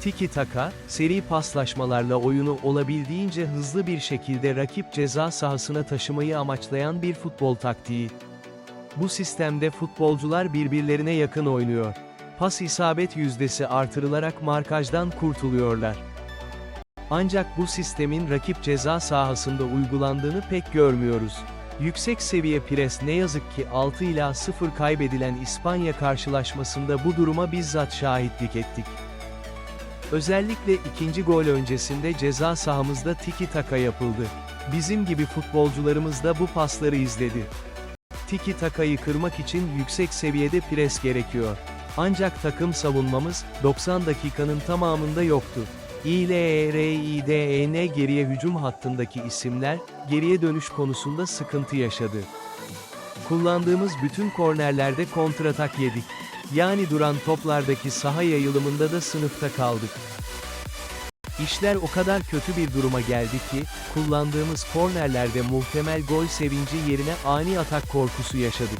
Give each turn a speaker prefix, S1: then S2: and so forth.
S1: Tiki taka, seri paslaşmalarla oyunu olabildiğince hızlı bir şekilde rakip ceza sahasına taşımayı amaçlayan bir futbol taktiği. Bu sistemde futbolcular birbirlerine yakın oynuyor. Pas isabet yüzdesi artırılarak markajdan kurtuluyorlar. Ancak bu sistemin rakip ceza sahasında uygulandığını pek görmüyoruz. Yüksek seviye pres ne yazık ki 6 ila 0 kaybedilen İspanya karşılaşmasında bu duruma bizzat şahitlik ettik. Özellikle ikinci gol öncesinde ceza sahamızda tiki taka yapıldı. Bizim gibi futbolcularımız da bu pasları izledi. Tiki takayı kırmak için yüksek seviyede pres gerekiyor. Ancak takım savunmamız, 90 dakikanın tamamında yoktu. İLERİDEN geriye hücum hattındaki isimler, geriye dönüş konusunda sıkıntı yaşadı. Kullandığımız bütün kornerlerde kontratak yedik. Yani duran toplardaki saha yayılımında da sınıfta kaldık. İşler o kadar kötü bir duruma geldi ki, kullandığımız kornerlerde muhtemel gol sevinci yerine ani atak korkusu yaşadık.